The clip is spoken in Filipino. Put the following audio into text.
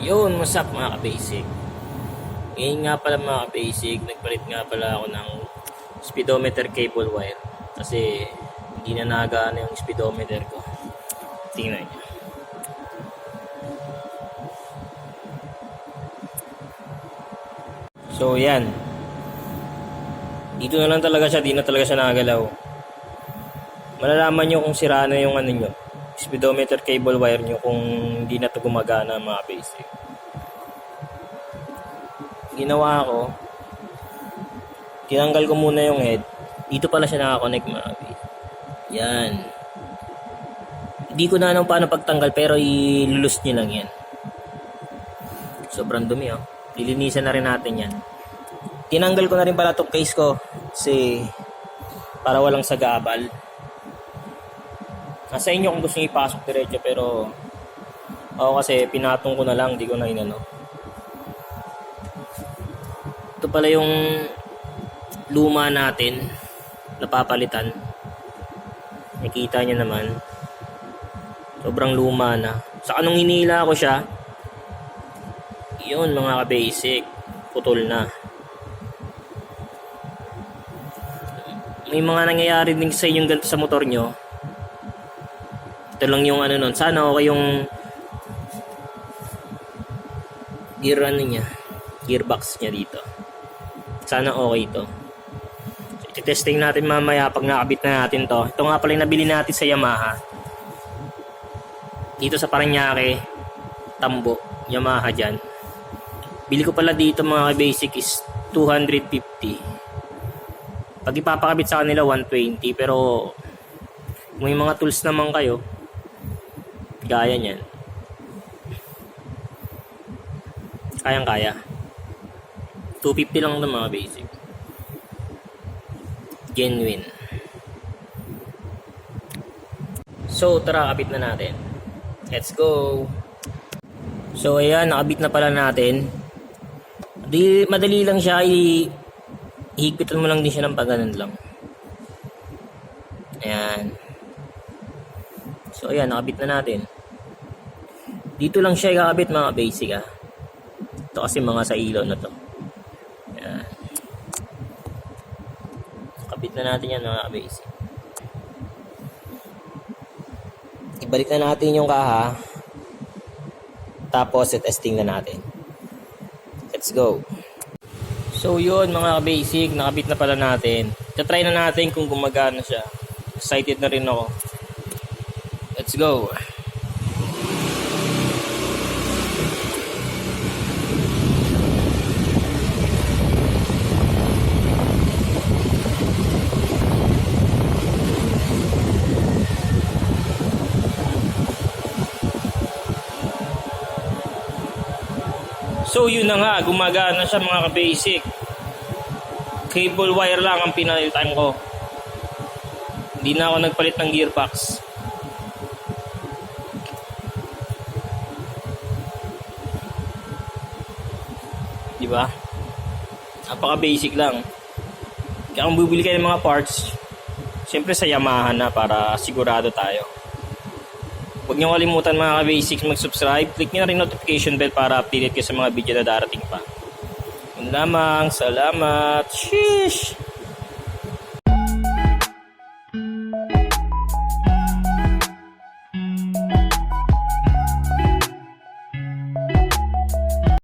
Yun, what's up mga ka-basic? Ngayon nga pala mga ka-basic, nagpalit nga pala ako ng speedometer cable wire. Kasi hindi na nagana yung speedometer ko. Tingnan nyo. So yan. Dito na lang talaga siya, di na talaga siya nagalaw. Malalaman nyo kung sira na yung ano nyo, speedometer cable wire nyo kung hindi na to gumagana mga basic. Ginawa ko, tinanggal ko muna yung head. Dito pala siya nakakonect mga basic. Yan. Hindi ko na alam paano pagtanggal pero ilulus nyo lang yan. Sobrang dumi oh. Lilinisan na rin natin yan. Tinanggal ko na rin pala itong case ko kasi para walang sagabal. Nasa inyo kung gusto nyo ipasok diretso pero ako kasi pinatong ko na lang, di ko na inano. Ito pala yung luma natin napapalitan. Nakita nyo naman. Sobrang luma na. Sa anong hinila ko siya, yun mga ka-basic, putol na. May mga nangyayari din sa inyong ganito sa motor nyo. Ito lang yung ano nun. Sana okay yung gear ano niya. Gearbox niya dito. Sana okay ito. So, testing natin mamaya pag nakabit na natin to. Ito nga pala yung nabili natin sa Yamaha. Dito sa Paranaque, Tambo, Yamaha dyan. Bili ko pala dito mga basic is 250. Pag ipapakabit sa kanila 120 pero kung may mga tools naman kayo gaya niyan. Kayang kaya. 250 lang ng mga basic. Genuine. So, tara, kabit na natin. Let's go! So, ayan, nakabit na pala natin. Di, madali lang siya, i higpitan mo lang din siya ng paganan lang. Ayan. So, ayan, nakabit na natin. Dito lang siya ikakabit mga basic ah. Ito kasi mga sa ilaw na to. Ayan. Kabit na natin yan mga basic. Ibalik na natin yung kaha. Tapos, testing na natin. Let's go. So yun mga basic, nakabit na pala natin. Tatry na natin kung gumagana siya. Excited na rin ako. Let's go. So yun na nga, gumagana siya mga ka-basic. Cable wire lang ang pinalitan ko. Hindi na ako nagpalit ng gearbox. Di ba? Napaka-basic lang. Kaya kung bibili kayo ng mga parts, siyempre sa Yamaha na para sigurado tayo. Huwag niyo kalimutan mga ka-basics mag-subscribe. Click niyo na rin notification bell para updated kayo sa mga video na darating pa. Yun lamang. Salamat. Sheesh!